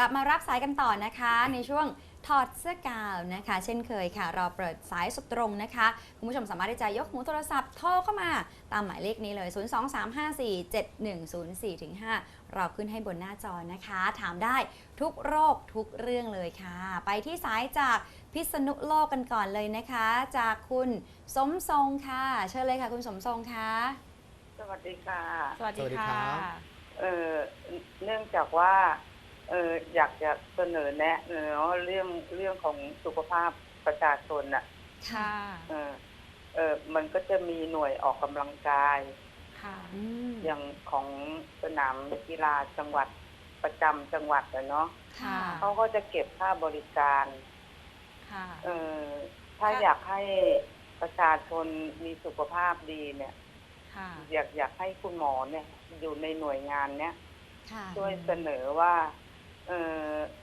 กลับมารับสายกันต่อนะคะ ในช่วงถอดเสื้อกาวนะคะ เช่นเคยค่ะเราเปิดสายสุดตรงนะคะคุณผู้ชมสามารถที่จะยกหูโทรศัพท์โทรเข้ามาตามหมายเลขนี้เลย 023547104ถึง5เราขึ้นให้บนหน้าจอนะคะ ถามได้ทุกโรคทุกเรื่องเลยค่ะ ไปที่สายจากพิษณุโลกกันก่อนเลยนะคะ จากคุณสมทรงค่ะ เชิญเลยค่ะ คุณสมทรงค่ะ สวัสดีค่ะ สวัสดีสวัสดีค่ะครับเออเนื่องจากว่า เอออยากจะเสนอแนะเนาะเรื่องเรื่องของสุขภาพประชาชนน่ะ ค่ะ เออเออมันก็จะมีหน่วยออกกำลังกาย ค่ะ อืมอย่างของสนามกีฬาจังหวัดประจำจังหวัดอะเนาะค่ะ เขาก็จะเก็บค่าบริการ ค่ะ เออถ้าค่ะ อยากให้ประชาชนมีสุขภาพดีเนี่ย ค่ะ อยากอยากให้คุณหมอเนี่ย อยู่ในหน่วยงานเนี้ยค่ะ ช่วยเสนอว่าเอ่อ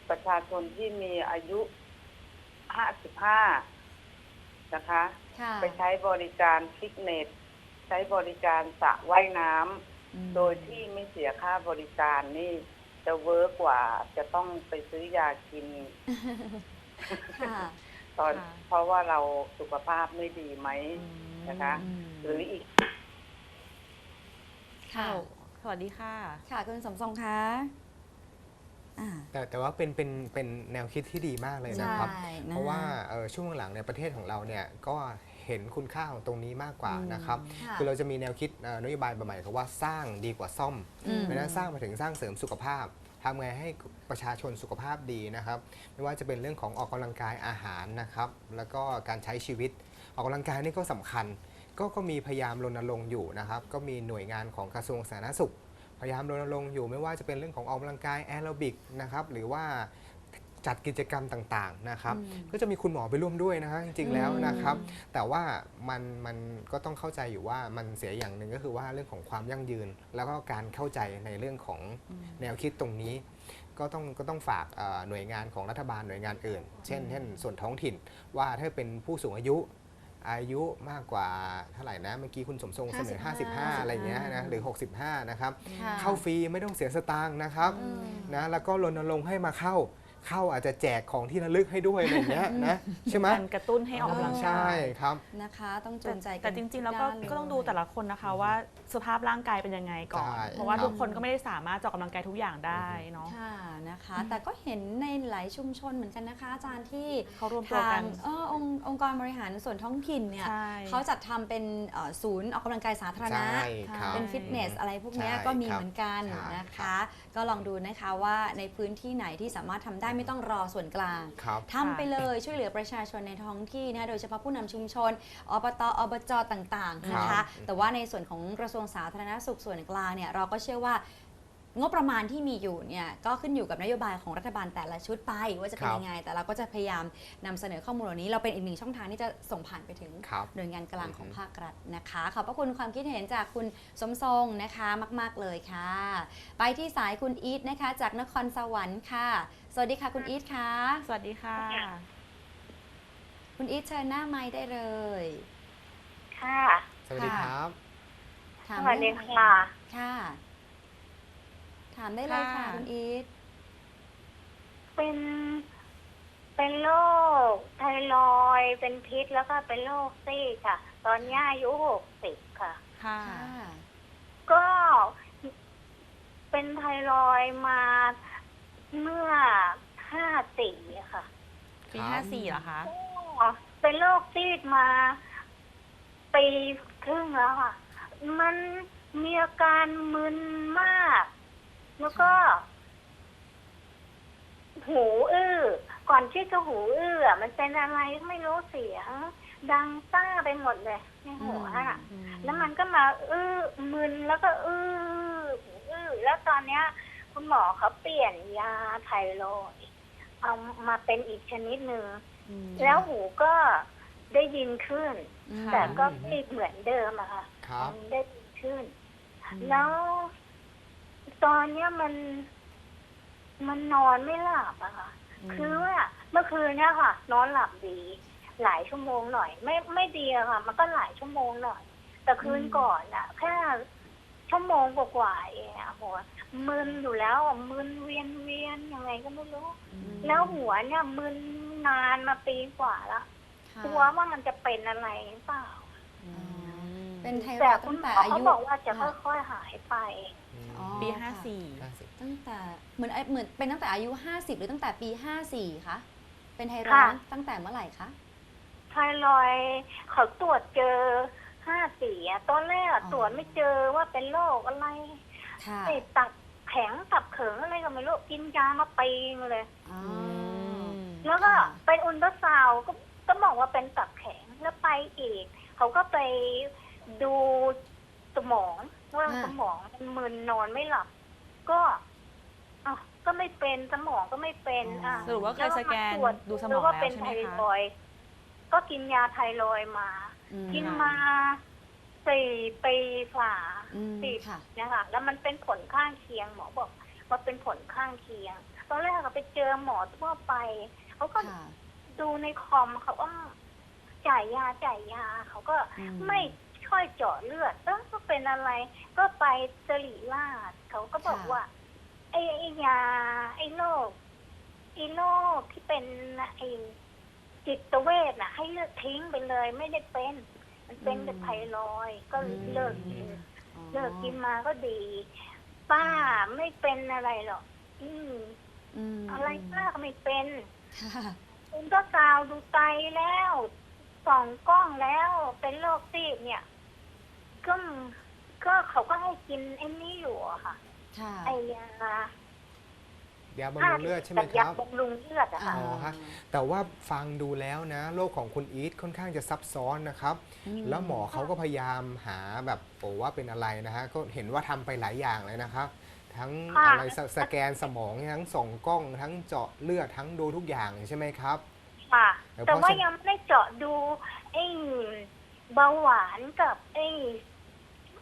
ประชาชนที่มีอายุ 55 นะคะค่ะไปใช้บริการฟิตเนส ใช้บริการสระว่ายน้ำอืมโดยที่ไม่เสียค่าบริการนี่จะเวิร์กกว่าจะต้องไปซื้อยากินค่ะตอนค่ะเพราะว่าเราสุขภาพไม่ดีไหมนะคะอืมหรืออีก ค่ะ สวัสดีค่ะ ค่ะคุณสมทรงคะ อ่า แต่แต่ว่าเป็นเป็นเป็นแนวคิดที่ดีมากเลยนะครับ ใช่นเพราะว่าเอ่อช่วงหลังในประเทศของเราเนี่ยก็เห็นคุณค่าของตรงนี้มากกว่าอืมนะครับ ค่ะ คือเราจะมีแนวคิดเอ่อนโยบายใหม่ๆคือว่าสร้างดีกว่าซ่อม อืม เพราะฉะนั้นสร้างมาถึงสร้างเสริมสุขภาพทำไงให้ประชาชนสุขภาพดีนะครับ ไม่ว่าจะเป็นเรื่องของออกกำลังกายอาหารนะครับ แล้วก็การใช้ชีวิต ออกกำลังกายนี่ก็สำคัญ ก็ก็มีพยายามรณรงค์อยู่นะครับ ก็มีหน่วยงานของกระทรวงสาธารณสุข พยายามรณรงค์อยู่ไม่ว่าจะเป็นเรื่องของออกกำลังกายแอโรบิกนะครับหรือว่าจัดกิจกรรมต่างๆนะครับอืมก็จะมีคุณหมอไปร่วมด้วยนะฮะจริงๆแล้วนะครับอืมแต่ว่ามันมันก็ต้องเข้าใจอยู่ว่ามันเสียอย่างหนึ่งก็คือว่าเรื่องของความยั่งยืน แล้วก็การเข้าใจในเรื่องของแนวคิดตรงนี้ ก็ต้องก็ต้องฝากเอ่อหน่วยงานของรัฐบาลหน่วยงานอื่น เช่นเช่นส่วนท้องถิ่นว่าถ้าเป็นผู้สูงอายุ อายุมากกว่าเท่าไหร่นะเมื่อกี้คุณสมทรงเสนอ 55 55อะไรอย่างเงี้ยนะหรือ 65 นะครับ ค่ะ เข้าฟรีไม่ต้องเสียสตางค์นะครับอืมนะแล้วก็รณรงค์ให้มาเข้า เข้าอาจจะแจกของที่ระลึกให้ด้วยอะไรอย่างเงี้ยนะใช่ไหมการกระตุ้นให้ออกกำลังกายใช่ครับ นะคะ ต้องจูแต่งใจกันแต่จริง ๆ แล้วก็ทุานก็ต้องดูแต่ละคนนะคะว่าสภาพร่างกายเป็นยังไงก่อน ใช่เพราะว่าครับ ทุกคนก็ไม่ได้สามารถจะออกกำลังกายทุกอย่างได้เนาะ ค่ะนะคะ แต่ก็เห็นในหลายชุมชนเหมือนกันนะคะ อาจารย์ที่เขารวมตัวทากังนเออองค์องค์กรบริหารส่วนท้องถิ่นเนี่ยใช่ เขาจัดทำเป็นเอ่อศูนย์ออกกำลังกายสาธารณะ ใช่ครับ เป็นฟิตเนสอะไรพวกเนี้ยใช่ก็มีครับเหมือนกันใช่นะคะ ก็ลองดูนะคะว่าในพื้นที่ไหนที่สามารถทำได้ไม่ต้องรอส่วนกลางครับ ทำไปเลยช่วยเหลือประชาชนในท้องที่นะโดยเฉพาะผู้นำชุมชนอบตอบจต่างๆนะครัคะ บ แต่ว่าในส่วนของกระทรวงสาธารณสุขส่วนกลางเนี่ยเราก็เชื่อว่า งบประมาณที่มีอยู่เนี่ยก็ขึ้นอยู่กับนโยบายของรัฐบาลแต่ละชุดไป ว่าจะเป็นครับยังไง แต่เราก็จะพยายามนำเสนอข้อมูลเหล่านี้ เราเป็นอีกหนึ่งช่องทางที่จะส่งผ่านไปถึงครับหน่วยงานกลางของอือฮึภาครัฐนะคะ ขอบพระคุณความคิดเห็นจากคุณสมทรงนะคะมาก ๆ เลยค่ะ ไปที่สายคุณอีทนะคะ จากนครสวรรค์ค่ะ สวัสดีค่ะคุณอีทค่ะ สวัสดีค่ะ คุณอีทเชิญหน้าไม้ได้เลย ค่ะ สวัสดีครับถามสวัสดีไเลยค่ะ ค่ะ ถามได้เลยค่ะ ค่ะ คุณอีทเป็น เป็นโรคไทรอยด์เป็นพิษแล้วก็เป็นโรคซีดค่ะ ตอนนี้อายุหกสิบค่ะ ค่ะ ค่ะก็เป็นไทรอยด์มาเมื่อห้าสี่ค่ะปีครับห้าสี่เหรอคะ ก็เป็นโรคซีดมาปีครึ่งแล้วค่ะ มันมีอาการมึนมาก แล้วก็ หูอื้อ ก่อนที่จะหูอื้ออะมันเป็นอะไรไม่รู้เสียง ดังซ่าไปหมดเลยในหัวอะอืมแล้วมันก็มา อื้อมึนแล้วก็ อื้อหูอื้อแล้วตอนเนี้ย คุณหมอเขาเปลี่ยนยาไทรอยด์เอามาเป็นอีกชนิดหนึ่งอืมแล้วหูก็ได้ยินขึ้นอืมแต่ก็ไม่เหมือนเดิมอะค่ะครับมันได้ยินขึ้นอืมแล้ว ตอนเนี้ยมัน มันนอนไม่หลับอะค่ะ คือว่าเมื่อคืนเนี่ยค่ะ นอนหลับดี หลายชั่วโมงหน่อย ไม่ไม่ดีอะค่ะ มันก็หลายชั่วโมงหน่อย แต่คืนก่อนอะแค่ชั่วโมงกว่าๆเองอะบอกว่ามึนอยู่แล้วอะมึนเวียนเวียนยังไงก็ไม่รู้ แล้วหัวเนี่ยมึนนานมาปีกว่าละค่ะ กลัวว่ามันจะเป็นอะไรหรือเปล่าอ๋อ เป็นไทรแต่อยด์คุตั้ณงหมแต่ออาเขายุบอกว่าจะค่ะค่อยๆหายไปอ๋อปีค่ะ54ห้าสิบตั้งแต่เหมือนไอ้เหมือนเป็นตั้งแต่อายุ 50 หรือตั้งแต่ปี 54คะเป็นไทรอยค่ะด์ตั้งแต่เมื่อไหร่คะ ไทรอยด์เขาตรวจเจอห้าสี่อะตอนแรกอะอ๋อ ตรวจไม่เจอว่าเป็นโรคอะไรค่ะไอ้ตับแข็งตับเขิงอะไรก็ไม่รู้กินยามาปีนึงเลย อ๋อแล้วก็ค่ะ เป็นอุลตราซาวด์ก็ก็บอกว่าเป็นตับแข็งแล้วไปอีก เขาก็ไป ดูสมองว่าสมองมันมึนนอนไม่หลับ ก็อะก็ไม่เป็นสมองก็ไม่เป็นอะสรุปว่าเคยสแกนล้วมาตรวจดูสมองว่าแล้วเป็นใช่ไทไหมคะ รอยด์ก็กินยาไทรอยด์มา อืม กินมาสี่ปีฝ่าอืมสี่ค่ะ นะคะแล้วมันเป็นผลข้างเคียงหมอบอกว่าเป็นผลข้างเคียง ตอนแรกเราไปเจอหมอทั่วไปเขาก็ค่ะ ดูในคอมเขาว่าจ่ายยาจ่ายยาเขาก็อืม ไม่ ค่อยเจาะเลือดแล้วก็เป็นอะไร ก็ไปสริราชเขาก็บอกว่าไอ้ไอ้ยาไอ้โรคไอ้โรคที่เป็นไอ้จิตเวชน่ะ ให้เลิกทิ้งไปเลย ไม่ได้เป็น มันเป็นแต่ไทรอยด์ก็เลิกกิน อ๋อเลิกกินมาก็ดี ป้าไม่เป็นอะไรหรอกอืมมอะไรป้าก็ไม่เป็นค่ะคุณก็กาวดูไตแล้วส่องกล้องแล้วเป็นโรคซีดเนี่ย ก็ก็เขาก็ให้กินไอ้นี่อยู่อะค่ะ ค่ะไอ้ยายาบำรุงเลือดใช่ไหมแต่คยารับ บำรุงเลือดอะค่ะ อ๋อฮะ แต่ว่าฟังดูแล้วนะโรคของคุณอีทค่อนข้างจะซับซ้อนนะครับมแล้วหมอเขาก็พยายามหาแบบโอ้ว่าเป็นอะไรนะฮะก็เห็นว่าทำไปหลายอย่างเลยนะครับ ทั้งค่ะ อะไรสสแกนสมองทั้งส่องกล้อง ทั้งเจาะเลือดทั้งดูทุกอย่างใช่ไหมครับ ค่ะ แล้วแต่เพราะว่าฉะยังไม่ได้เจาะดูไอ้เบาหวานกับไอ้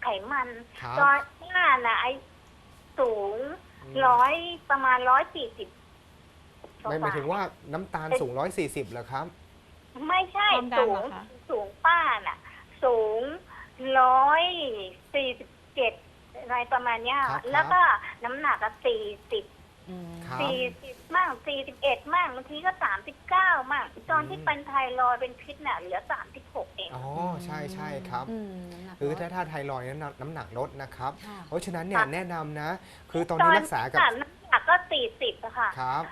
ไขมันครับ ตอนหน้าน่ะไอ้สูงอืมร้อยประมาณร้อยสี่สิบไม่หมายถึงว่าน้ำตาลสูง 140เหรอครับ ไม่ใช่ความดันสูเหงรอคะ สูงป้าน่ะ สูงร้อยสี่สิบเจ็ดอะไรประมาณเนี้ย ครับแล้วก็น้ำหนักก็สี่สิบ อืมครับ สี่สิบมั่งสี่สิบเอ็ดมั่งบางทีก็สามสิบเก้ามั่งตอนที่อืมเป็นไทรอยด์เป็นพิษน่ะเหลือสามสิบหกเอง อ๋อใช่ใช่ครับ อืมน้ำหนักคือลดถ้าถ้าไทรอยด์นั้นน้ำน้ำหนักลดนะครับ ค่ะ เพราะฉะนั้นเนี่ยค่ะแนะนำนะ คือตอนนี้รักษากับตอนน้ำหนักก็สี่สิบอะค่ะครับ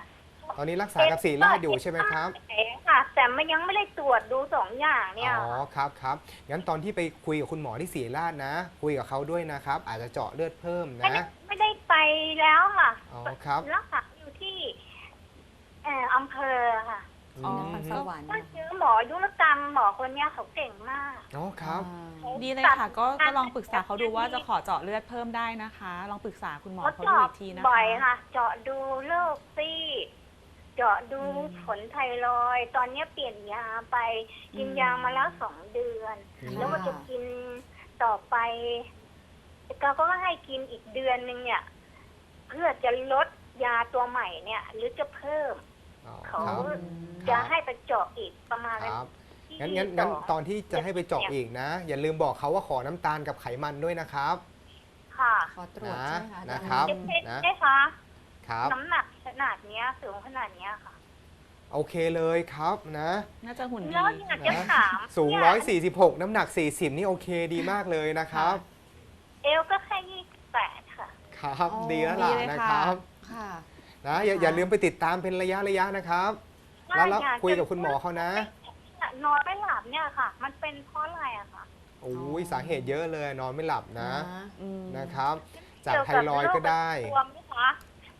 ตอนนี้รักษากับสีราชอยู่ใช่ไหมครับค่ะ แต่มันยังไม่ได้ตรวจดูสองอย่างเนี่ยอ๋อครับครับงั้นตอนที่ไปคุยกับคุณหมอที่ศรีราชนะ คุยกับเขาด้วยนะครับ อาจจะเจาะเลือดเพิ่มไม่นะ ได้ไม่ได้ไปแล้วค่ะอ๋อครับ รักษาอยู่ที่เอ่ออำเภอค่ะอ๋อ นครสวรรค์ก็เจอหมอยุรกรรมหมอคนเนี้ยเขาเก่งมาก อ๋อครับ อ่าดีเลยค่ะก็ก็ลองปรึกษาเขาดูว่าจะขอเจาะเลือดเพิ่มได้นะคะ ลองปรึกษาคุณหมอเขาเขาดูเจาะอีกทีนะคะ บ่อยค่ะ เจาะดูโรคซีดเจาะดูอืมผลไทรอยด์ตอนเนี้ยเปลี่ยนยาไป กินยามาแล้วสองเดือนอืมแล้วก็จะกินต่อไปเขาก็ให้กินอีกเดือนหนึ่งเนี่ย เพื่อจะลดยาตัวใหม่เนี่ย หรือจะเพิ่ม อ๋อเขา ครับจะให้ไปเจาะอีกประมาณครับที่งั้นงั้นงั้นสองตอนที่จะให้ไปเจาะอีกนะ อย่าลืมบอกเขาว่าขอน้ำตาลกับไขมันด้วยนะครับ ค่ะขอตรวจนะใช่ไหมคะนะครับเอสเอสนะได้คะครับ น้ำหนักขนาดเนี้ยสูงขนาดเนี้ยค่ะ โอเคเลยครับนะ น่าจะหุ่นดีแล้วอยากจะถามสูง เนี่ย146 น้ำหนัก 40 นี่โอเคดีมากเลยนะครับ เอวก็แค่ยี่สิบแปด ค่ะครับอ๋อดีแล้วล่ะดีเลยนะค่ะครับค่ะ นะอย่าอย่าลืมไปติดตามเป็นระยะระยะนะครับแล้วแล้วอยากจะคุยกับคุณหมอเขานะนอนไม่หลับเนี่ยค่ะ มันเป็นเพราะอะไรอะค่ะโอ้ยสาเหตุเยอะเลยนอนไม่หลับนะอืม นะครับ จากไทรอยด์ก็ได้รวมไหมคะ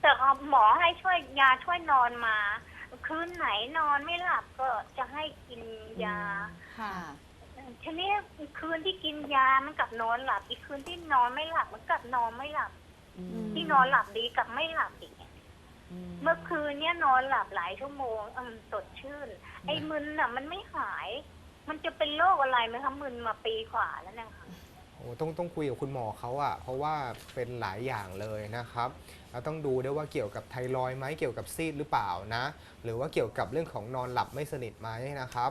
แต่หมอให้ช่วยยาช่วยนอนมา คืนไหนนอนไม่หลับก็จะให้กินยา ค่ะ ทีนี้คืนที่กินยามันกลับนอนหลับ อีกคืนที่นอนไม่หลับมันกลับนอนไม่หลับอืม ที่นอนหลับดีกลับไม่หลับอีกเมื่อคืนเนี่ยนอนหลับหลายชั่วโมงอืมสดชื่น ไอ้มึนอะ มันไม่หาย มันจะเป็นโรคอะไรไหมคะมึนมาปีกว่าแล้วเนะคะโอ้ต้องต้องคุยกับคุณหมอเขาอะเพราะว่าเป็นหลายอย่างเลยนะครับแล้วต้องดูด้วยว่าเกี่ยวกับไทรอยด์ไหมเกี่ยวกับซีดหรือเปล่านะ หรือว่าเกี่ยวกับเรื่องของนอนหลับไม่สนิทไหมนะครับ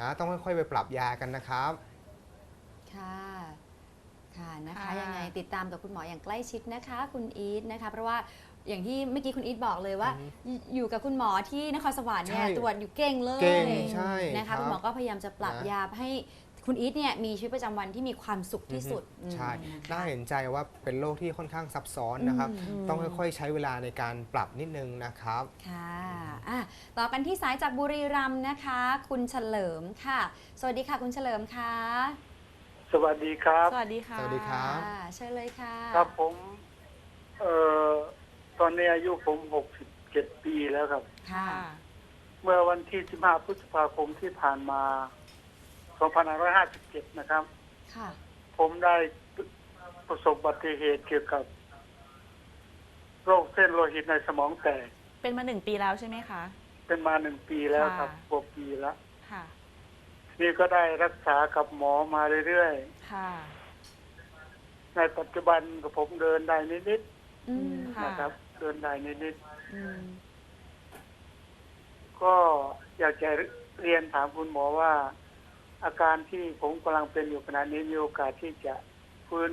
นะต้องค่อยๆไปปรับยากันนะครับ ค่ะ ค่ะนะคะค่ะ ยังไงติดตามกับคุณหมออย่างใกล้ชิดนะคะ คุณอีทนะคะ เพราะว่าอย่างที่เมื่อกี้คุณอีทบอกเลยว่า อือฮึอยู่กับคุณหมอที่นครสวรรค์เนี่ยใช่ตรวจอยู่เก่งเลยเก่งใช่นะครัคะบคุณหมอก็พยายามจะปรับนะ ยาให้คุณอีทเนี่ยมีชีวิตประจำวันที่มีความสุขที่สุดอือฮึใช่อืมนะคะ น่าเห็นใจว่าเป็นโรคที่ค่อนข้างซับซ้อนนะครับ อืม ต้องค่อยๆใช้เวลาในการปรับนิดนึงนะครับ ค่ะอะ ต่อกันที่สายจากบุรีรัมย์นะคะ คุณเฉลิมค่ะ สวัสดีค่ะ คุณเฉลิมค่ะ สวัสดีครับ สวัสดีค่ะสวัสดีครับค่ะเชิญเลยค่ะครับผม เอ่อตอนนี้อายุผมหกสิบเจ็ดปีแล้วครับค่ะค่ะ เมื่อวันที่สิบห้าพฤษภาคมที่ผ่านมาสองพันห้าร้อยห้าสิบเจ็ดนะครับ ค่ะ ผมได้ประสบอุบัติเหตุเกี่ยวกับโรคเส้นโลหิตในสมองแตกเป็นมาหนึ่งปีแล้วใช่ไหมคะ เป็นมาหนึ่งปีแล้วครับค่ะ กว่าปีแล้วค่ะ นี่ก็ได้รักษากับหมอมาเรื่อยค่ะ ๆ ในปัจจุบันกับผมเดินได้นิดอืมๆค่ะนะครับ เดินได้นิดอืมๆก็อยากจะเรียนถามคุณหมอว่า อาการที่ผมกำลังเป็นอยู่ขณะนี้มีโอกาสที่จะฟื้น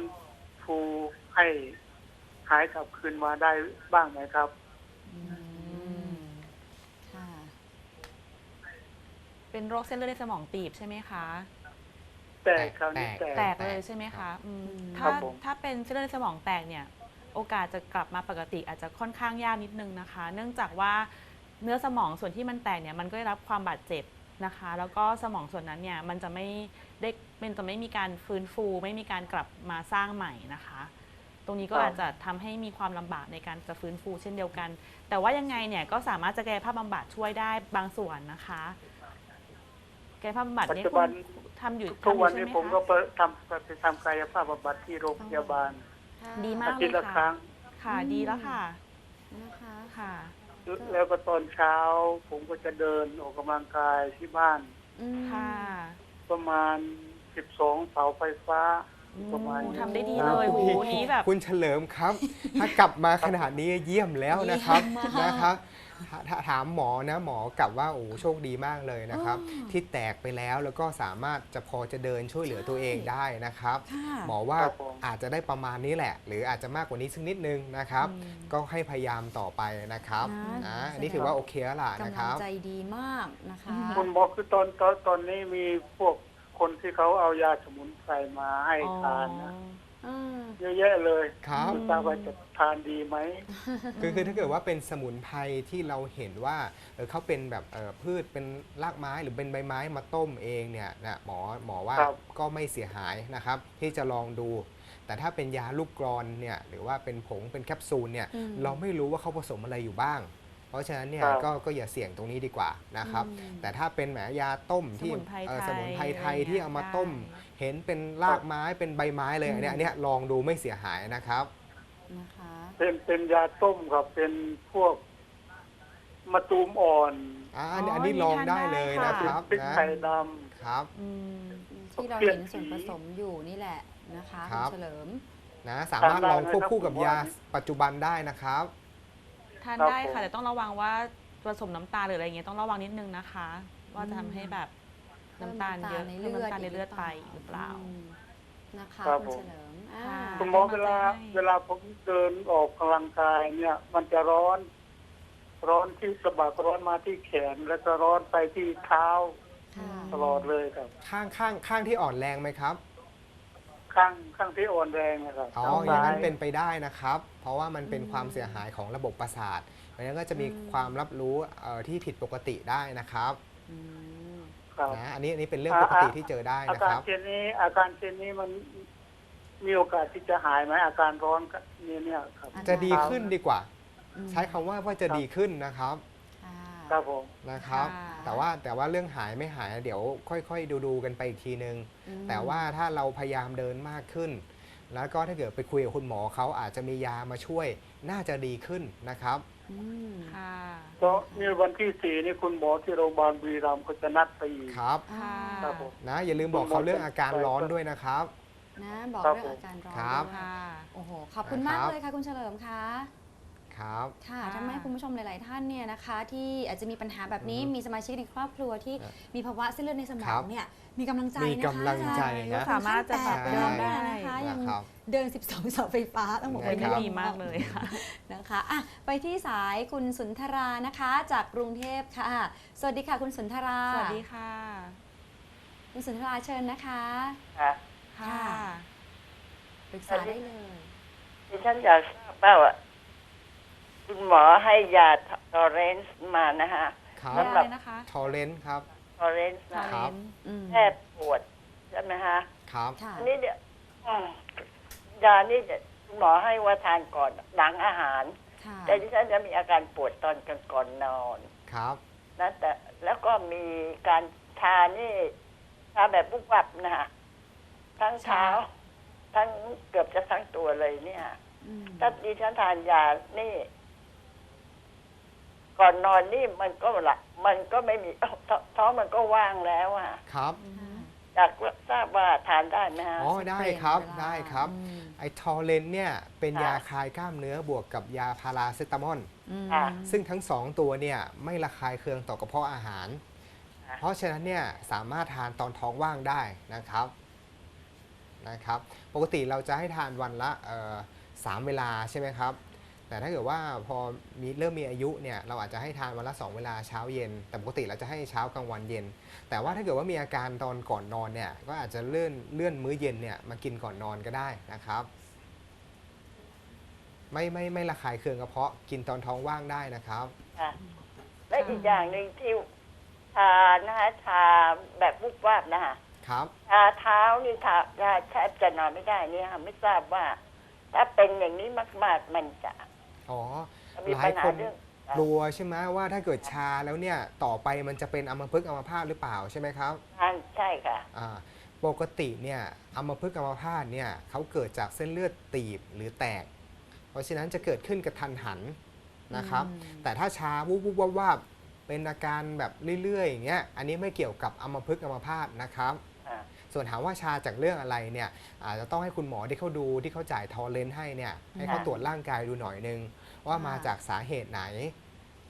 ฟูให้หายกลับคืนมาได้บ้างไหมครับ อืมค่ะ เป็นโรคเส้นเลือดในสมองตีบใช่ไหมคะ แต่คราวนี้แตแต่กแตกเลยใช่ไหมคะอืมครัถ้าบผม ถ้าเป็นเส้นเลือดในสมองแตกเนี่ย โอกาสจะกลับมาปกติอาจจะค่อนข้างยากนิดนึงนะคะ เนื่องจากว่าเนื้อสมองส่วนที่มันแตกเนี่ยมันก็ได้รับความบาดเจ็บนะคะ แล้วก็สมองส่วนนั้นเนี่ยมันจะไม่ได้มันจะไม่มีการฟื้นฟู ไม่มีการกลับมาสร้างใหม่นะคะ ตรงนี้ก็อาจจะทำให้มีความลำบากในการจะฟื้นฟูเช่นเดียวกัน แต่ว่ายังไงเนี่ยก็สามารถจะกายภาพบำบัดช่วยได้บางส่วนนะคะ กายภาพบำบัดปัจเนี่ยจุบันคุณทำอยู่ทุกวันทำอยู่นี้ใช่ไหผมก็คะไปทำไปทำกายภาพบำบัดที่โรงพยาบาลค่ะดีมาอากทิตย์เลละยครั้ค่ะงค่ะดีแล้วค่ะนะคะค่ะ แล้วก็ตอนเช้า ผมก็จะเดินออกกำลังกายที่บ้าน อืมค่ะ ประมาณ 12 เสาไฟฟ้า ประมาณโอ้นี้ ทำได้ดีเลยโหนี้แบบ คุณเฉลิมครับ ถ้ากลับมาขนาดนี้เยี่ยมแล้วนะครับเยี่ยมมาก นะครับ ถถถามหมอนะหมอกลับว่าโอ้โชคดีมากเลยนะครับ อ๋อที่แตกไปแล้วแล้วก็สามารถจะพอจะเดินช่วยเหลือตัวเองได้นะครับ ค่ะหมอว่าครับผม อาจจะได้ประมาณนี้แหละ หรืออาจจะมากกว่านี้สักนิดนึงนะครับ อืมก็ให้พยายามต่อไปนะครับนะนะอันนี้ถือว่าโอเคแล้วล่ะนะกำคลังรับ ใจดีมากนะคะ คุณหมอคือตอนตอนตอนนี้มีพวกคนที่เขาเอายาสมุนไพรมาให้ทานนะอืม เยอะแยะเลยครับ ไม่ทราบว่าจะทานดีไหม คือคือถ้าเกิดว่าเป็นสมุนไพรที่เราเห็นว่าเออเขาเป็นแบบเอ่อพืชเป็นรากไม้หรือเป็นใบไม้มาต้มเองเนี่ยนะหมอหมอว่าครับ ก็ไม่เสียหายนะครับ ที่จะลองดู แต่ถ้าเป็นยาลูกกรอนเนี่ยหรือว่าเป็นผงเป็นแคปซูลเนี่ยอืมเราไม่รู้ว่าเขาผสมอะไรอยู่บ้าง เพราะฉะนั้นเนี่ยครับ ก็ก็อย่าเสี่ยงตรงนี้ดีกว่านะครับ อืมแต่ถ้าเป็นแหมยาต้มที่สมุนไพรเอ่อไทยสมุนไพรไทยอะไรที่เอามาต้ม ได้ เห็นเป็นรากไม้เป็นใบไม้เลยอันเนี้ยอันเนี้ยลองดูไม่เสียหายนะครับ นะคะเป็นเป็นยาต้มครับ เป็นพวกมะตูมอ่อนอ่าอันนี้อ๋ออันนี้นี่ลองทานได้ได้เลยค่ะนะครับพริกนะไทยดครับ อืมที่เราเปลี่ยเห็นนส่วนสีผสมอยู่นี่แหละนะคะครัคุณบ เฉลิม นะสามารถทานได้ลองควบคู่นะครับกับผมว่ายาปัจจุบันได้นะครับ ทานครับได้ผม ค่ะแต่ต้องระวังว่าผสมน้ำตาลหรืออะไรเงี้ยต้องระวังนิดนึงนะคะ ว่าจะทำให้แบบ น้ำตาลเยอะในเพิ่มเลือดน้ำตาลในเลือดไปหรือเปล่า มนะคะครับคุณผม เฉลิมอ่าค่ะำคุณหมอเวลาเวลาผมเดินออกกำลังกายเนี่ย มันจะร้อน ร้อนที่สะบักร้อนมาที่แขน แล้วก็ร้อนไปที่เท้าค่ะ ตลอดเลยครับ ข้างข้างข้างที่อ่อนแรงไหมครับ ข้างข้างที่อ่อนแรงนะครับอ๋อข้างอย่างซ้านั้นยเป็นไปได้นะครับ เพราะว่ามันเป็นความเสียหายของระบบประสาทเพราะฉะนั้นก็จะมีความรับรู้เอ่อที่ผิดปกติได้นะครับ อืม ครับนะอันนี้อันนี้เป็นเรื่องปกติที่เจอได้อานะกาครรับ เช่นนี้ อาการเช่นนี้มันมีโอกาสที่จะหายไหมอาการร้อนเนี่ยเนี่ยครับ จะดีขึ้นดีกว่า อืมใช้คำว่าว่าจะดีขึ้นนะครับค่ะ ครับผม นะครับ ค่ะ แต่ว่าแต่ว่าเรื่องหายไม่หายเดี๋ยวค่อยๆ ดูดูๆกันไปอีกทีนึง อืม แต่ว่าถ้าเราพยายามเดินมากขึ้น แล้วก็ถ้าเกิดไปคุยกับคุณหมอเขาอาจจะมียามาช่วย น่าจะดีขึ้นนะครับ อืมค่ะ เพราะเนี่ยวันที่สี่นี่คุณหมอที่โรงพยาบาลบุรีรัมย์ก็จะนัดไปอีกครับอ่าครับผม นะ อย่าลืมบอกเขาเรื่องอาการร้อนด้วยนะครับ นะบอกครับเรื่องอาการร้อนครับ ด้วยค่ะโอ้โห ขอบคุณมากนะครับเลยค่ะคุณเฉลิมค่ะคครับ ค่ะค่ะ ทำให้คุณผู้ชมหลาย ๆ ท่านเนี่ยนะคะ ที่อาจจะมีปัญหาแบบนี้อือฮึมีสมาชิกในครอบครัวที่ครับมีภาวะเส้นเลือดในสมอครังบเนี่ย มีกำลังใจมีนะคะกำลังใจอาจารย์นะ สามารถจะปรับแตกเดินได้ได้นะคะยังนะครับ เดิน 12เสาไฟฟ้าต้องบอกโอ้ว่ายนี่ครับดีมากเลยค่ะ นะคะอะไปที่สายคุณสุนทรานะคะ จากกรุงเทพค่ะ สวัสดีค่ะคุณสุนทราสวัสดีค่ะ คุณสุนทราเชิญนะคะค่ะค่ะ ปรึกษาได้เลย ดิฉันอยากทราบว่าคุณหมอให้ยาทอเรนซ์มานะฮะ ครับยาอะไรนะคะ ทอเรนต์ครับ ทอเรนซ์ทอนะเรครับนซ์อืมแพทย์ปวดใช่ไหมฮะครับค่ะ อันนี้เดี๋ยวอืมยานี่เดี๋ยวคุณหมอให้ว่าทานก่อนหลังอาหาร ค่ะ แต่ดิฉันจะมีอาการปวดตอนกลางก่อนนอนครับนะแต่แล้วก็มีการชานี่ชาแบบบุกวับนะฮะทั้งเท้า ทั้งเกือบจะทั้งตัวเลยเนี่ย อืมถ้าดิฉันทานยานี่ ก่อนนอนนี่มันก็ละมันก็ไม่มีท้องท้องมันก็ว่างแล้วอะครับอยากทราบว่าทานได้ไหมฮะ อ๋อได้ครับเปลี่ยนเวลาได้ครับอืมไอทอเรนต์เนี่ยเป็นค่ะยาคลายกล้ามเนื้อบวกกับยาพาราเซตามอลอืมค่ะ ซึ่งทั้งสองตัวเนี่ยไม่ระคายเคืองต่อกระเพาะอาหาร ค่ะ เพราะฉะนั้นเนี่ยสามารถทานตอนท้องว่างได้นะครับนะครับ ปกติเราจะให้ทานวันละเอ่อสามเวลาใช่ไหมครับ แต่ถ้าเกิดว่าพอมีเริ่มมีอายุเนี่ยเราอาจจะให้ทานวันละสองเวลาเช้าเย็น แต่ปกติเราจะให้เช้ากลางวันเย็น แต่ว่าถ้าเกิดว่ามีอาการตอนก่อนนอนเนี่ยก็อาจจะเลื่อนเลื่อนมื้อเย็นเนี่ยมากินก่อนนอนก็ได้นะครับ ไม่ไม่ไม่ระคายเคืองกระเพาะกินตอนท้องว่างได้นะครับ ค่ะและอีกอย่างหนึ่งที่ทานะคะทาแบบวุบวาบนะคะครับ ทาเท้านี่ทาทาแทบจะนอนไม่ได้เนี่ยค่ะไม่ทราบว่า ถ้าเป็นอย่างนี้มาก ๆ มันจะ อ๋อมีหลาปัยญหาคนเรื่องกลัวใช่ไหมว่าถ้าเกิดชาแล้วเนี่ยต่อไปมันจะเป็นอัมพฤกษ์อัมพาตหรือเปล่าใช่ไหมครับทานใช่ค่ะ อ่าปกติเนี่ยอัมพฤกษ์อัมพาตเนี่ยเขาเกิดจากเส้นเลือดตีบหรือแตก เพราะฉะนั้นจะเกิดขึ้นกระทันหันนะครับแต่ถ้าชาวุบวุบวับวับเป็นอาการแบบเรื่อยๆอย่างเงี้ยอันนี้ไม่เกี่ยวกับอัมพฤกษ์อัมพาตนะครับ อ่า ส่วนถามว่าชาจากเรื่องอะไรเนี่ยอาจจะต้องให้คุณหมอที่เขาดูที่เขาจ่ายทอเลนให้เนี่ยให้เขาค่ะ ตรวจร่างกายดูหน่อยนึง ว่ามาจากสาเหตุไหน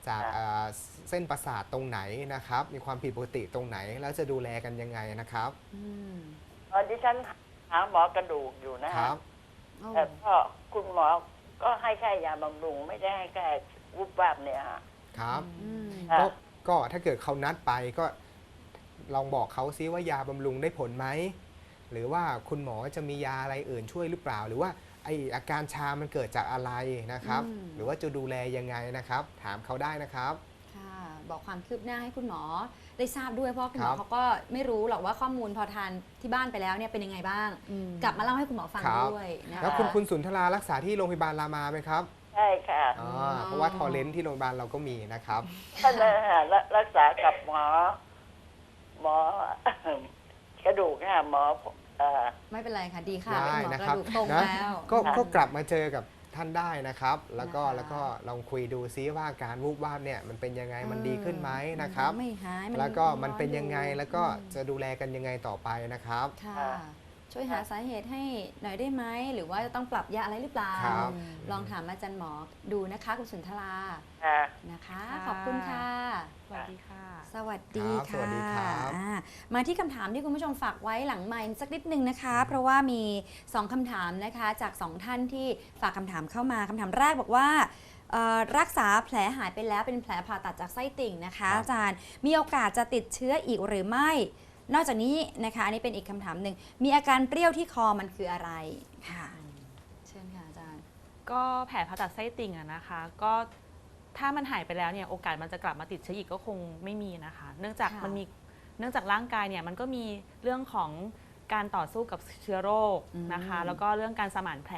จากค่ะเอ่อเส้นประสาทตรงไหนนะครับ มีความผิดปกติตรงไหน แล้วจะดูแลกันยังไงนะครับอืมตอนที่ฉันหาหมอกระดูกอยู่นะคคะรับโอ้แต่ก็คุณหมอก็ให้แค่ยาบำรุง ไม่ได้ให้แค่วุบวาบเนี่ยฮะครับอืมค่ะก็ก็ถ้าเกิดเขานัดไปก็ลองบอกเขาซิว่ายาบำรุงได้ผลไหมหรือว่าคุณหมอจะมียาอะไรอื่นช่วยหรือเปล่า หรือว่า ไออาการชามันเกิดจากอะไรนะครับ อืม หรือว่าจะดูแลยังไงนะครับ ถามเขาได้นะครับ ค่ะบอกความคืบหน้าให้คุณหมอได้ทราบด้วยเพราะคุณหมคอรับเขาก็ไม่รู้หรอกว่าข้อมูลพอทานที่บ้านไปแล้วเนี่ยเป็นยังไงบ้าง กลับมาเล่าให้คุณหมอฟังครับ ด้วยนะแล้วคุณคะคุณสุนทรารักษาที่โรงพยาบาลรามาไหมครับใช่ค่ะอ๋อเพราะว่าทอเลนที่โรงพยาบาลเราก็มีนะครับ ท่านนะฮะรักรักษากับหมอ หมอ กระดูกนะหมอ เอ่อไม่เป็นไรค่ะดีค่ะได้เป็นหมอนะกครัระบดูกตรงนะแล้ว ก็ค่ะก็กลับมาเจอกับท่านได้นะครับ แล้วก็นะคะ แล้วก็ลองคุยดูซิว่าการวูบวาบเนี่ยมันเป็นยังไงมันดีขึ้นไหมเออนะครับ ไม่หายมันแล้วก็มันร้อเป็นยังไงอแล้วก็จะดูแลกันยังไงต่อไปนะครับ ค่ะค่ะ ช่วยหาสาเหตุให้หน่อยได้ไหมหรือว่าจะต้องปรับยาอะไรหรือเปล่า ครับ ลองถามอาจารย์หมอดูนะคะคุณสุนทราค่ะ นะคะ ค่ะ ขอบคุณค่ะ สวัสดีค่ะ สวัสดีครับค่ะสวัสดีครับอ่ามาที่คำถามที่คุณผู้ชมฝากไว้หลังไมค์สักนิดนึงนะคะ เพราะว่ามี 2คำถามนะคะจาก 2 ท่านที่ฝากคำถามเข้ามาคำถามแรกบอกว่าเอ่อรักษาแผลหายไปแล้วเป็นแผลผ่าตัดจากไส้ติ่งนะคะ ครับ อาจารย์มีโอกาสจะติดเชื้ออีกหรือไม่ นอกจากนี้นะคะอันนี้เป็นอีกคำถามหนึ่งมีอาการเปรี้ยวที่คอมันคืออะไรค่ะ เชิญค่ะอาจารย์ก็แผลผ่าตัดไส้ติ่งอะนะคะ ก็ถ้ามันหายไปแล้วเนี่ยโอกาสมันจะกลับมาติดเชื้ออีกก็คงไม่มีนะคะ เนื่องจากค่ะมันมีเนื่องจากร่างกายเนี่ยมันก็มีเรื่องของการต่อสู้กับเชื้อโรคนะคะ แล้วก็เรื่องการสมานแผล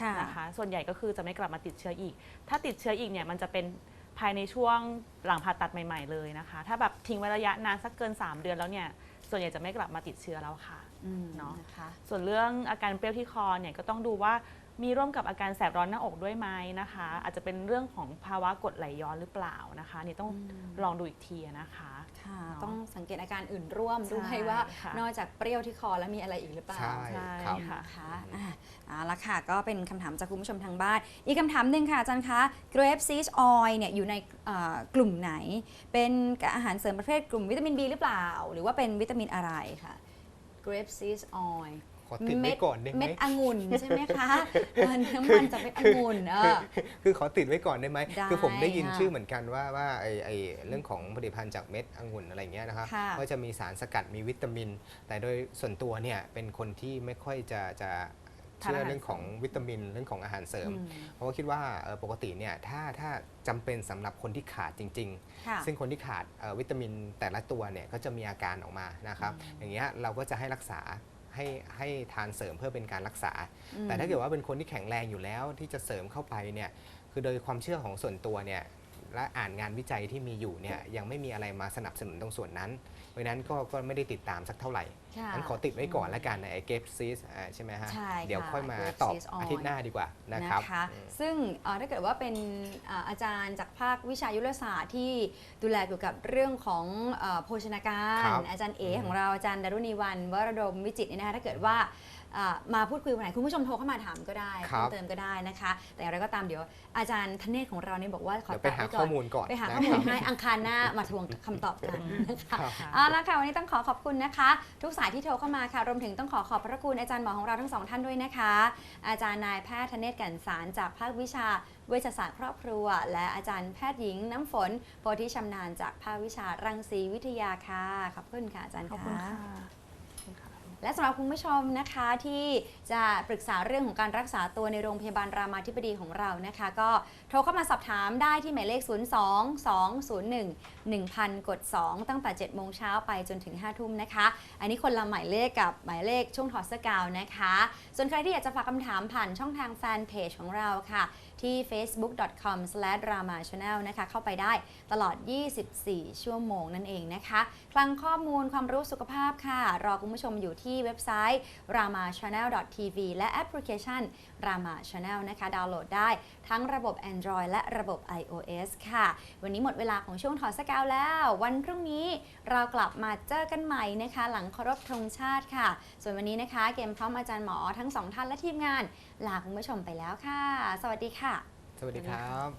ค่ะนะคะ ส่วนใหญ่ก็คือจะไม่กลับมาติดเชื้ออีก ถ้าติดเชื้ออีกเนี่ยมันจะเป็นภายในช่วงหลังผ่าตัดใหม่ ๆ เลยนะคะ ถ้าแบบทิ้งไว้ระยะนานสักเกิน 3 เดือนแล้วเนี่ย ส่วนใหญ่จะไม่กลับมาติดเชื้อแล้วค่ะอืมเนาะนะคะส่วนเรื่องอาการเปรี้ยวที่คอเนี่ยก็ต้องดูว่ามีร่วมกับอาการแสบร้อนหน้าอกด้วยไหมนะคะ อาจจะเป็นเรื่องของภาวะกรดไหลย้อนหรือเปล่านะคะนี่ต้องอืมลองดูอีกทีนะคะ ค่ะเนาะต้องสังเกตอาการอื่นร่วมใช่ด้วยว่า ค่ะ นอกจากเปรี้ยวที่คอแล้วมีอะไรอีกหรือเปล่า ใช่ใช่ครับ ค่ะนะคะอะเอาละค่ะ ก็เป็นคำถามจากคุณผู้ชมทางบ้าน อีกคำถามหนึ่งค่ะอาจารย์คะ grape seed oil เนี่ยอยู่ในเอ่อกลุ่มไหน เป็นอาหารเสริมประเภทกลุ่มวิตามิน B หรือเปล่า หรือว่าเป็นวิตามินอะไรค่ะ grape seed oil ข อติดไว้ก่อนได้ไหมเม็ดองุ่นใช่ไหมคะเออน้ำมันจากเม็ดองุ่นเออ คือขอติดไว้ก่อนได้ไหมได้คือผมได้ยินค่ะชื่อเหมือนกันว่าว่าไอไอเรื่องของผลิตภัณฑ์จากเม็ดองุ่นอะไรเงี้ยนะครับค่ะก็จะมีสารสกัดมีวิตามิน แต่โดยส่วนตัวเนี่ยเป็นคนที่ไม่ค่อยจะจะทานเชื่ออาหารเรื่องของวิตามินเรื่องของอาหารเสริม อืม เพราะว่าคิดว่าเอ่อปกติเนี่ยถ้าถ้าจำเป็นสำหรับคนที่ขาดจริง ๆ ค่ะ ซึ่งคนที่ขาดเอ่อวิตามินแต่ละตัวเนี่ยก็จะมีอาการออกมานะครับ อย่างเงี้ยเราก็จะให้รักษา ให้ให้ทานเสริมเพื่อเป็นการรักษาอืมแต่ถ้าเกิดว่าเป็นคนที่แข็งแรงอยู่แล้วที่จะเสริมเข้าไปเนี่ยคือโดยความเชื่อของส่วนตัวเนี่ยและอ่านงานวิจัยที่มีอยู่เนี่ยยังไม่มีอะไรมาสนับสนุนตรงส่วนนั้น เพราะฉะนั้นก็ก็ไม่ได้ติดตามสักเท่าไหร่ค่ะงั้นขอติดไว้ก่อนละกันในไอเกฟซีสใช่ไหมฮะ ใช่ค่ะเดี๋ยวค่อยมา Grape ตอบ Seeds Oil อาทิตย์หน้าดีกว่านะครับนะคะอืม ซึ่งเอ่อถ้าเกิดว่าเป็นเอ่ออาจารย์จากภาควิชายุรศาสตร์ที่ดูแลเกี่ยวกับเรื่องของเอ่อโภชนาการ ครับอาจารย์เอ อืมของเราอาจารย์ดารุณีวันวรดมวิจิตรเนี่ยนะคะถ้าเกิดว่าเอ่อมาพูดคุยวันไหนคุณผู้ชมโทรเข้ามาถามก็ได้ครัเพิ่บมเติมก็ได้นะคะ แต่อย่างไรก็ตามเดี๋ยวอาจารย์ธเนศของเราเนี่ยบอกว่าขอเดี๋ยวไปแตะหาว้ก่ข้ออนมูลก่อนไปหานะข้อมูลครับให้อังคารหน้ามาทวงคำตอบกันนะคะครับเอาละค่ะวันนี้ต้องขอขอบคุณนะคะ ทุกสายที่โทรเข้ามาค่ะรวมถึงต้องขอขอบพระคุณอาจารย์หมอของเราทั้งสองท่านด้วยนะคะ อาจารย์นายแพทย์ธเนศกันสารจากภาควิชาเวชศาสตร์ครอบครัว และอาจารย์แพทย์หญิงน้ำฝนโพธิชำนาญจากภาควิชารังสีวิทยาค่ะขอบคุณค่ะอาจารย์ ขอบคุณค่ะค่ะขอบคุณค่ะ และสำหรับคุณผู้ชมนะคะที่จะปรึกษาเรื่องของการรักษาตัวในโรงพยาบาลรามาธิบดีของเรานะคะ ก็โทรเข้ามาสอบถามได้ที่หมายเลข 0 2 2 0 1 1000 กด 2 ตั้งแต่ 7 โมงเช้าไปจนถึง 5 ทุ่มนะคะ อันนี้คนละหมายเลขกับหมายเลขช่วงถอดเสื้อกาวนะคะ ส่วนใครที่อยากจะฝากคำถามผ่านช่องทางแฟนเพจของเราค่ะ ที่ facebook.com/ramachannel นะคะ เข้าไปได้ตลอด 24 ชั่วโมงนั่นเองนะคะ คลังข้อมูลความรู้สุขภาพค่ะ รอคุณผู้ชมอยู่ที่เว็บไซต์ ramachannel.tv และแอปพลิเคชัน Rama Channel นะคะ ดาวน์โหลดได้ทั้งระบบ Android และระบบ iOS ค่ะ วันนี้หมดเวลาของช่วงถอดสกาวแล้ว วันพรุ่งนี้เรากลับมาเจอกันใหม่นะคะ หลังเคารพธงชาติค่ะ ส่วนวันนี้นะคะ เกมพร้อมอาจารย์หมอทั้งสองท่านและทีมงาน ลาคุณผู้ชมไปแล้วค่ะ สวัสดีค่ะ สวัสดีครับ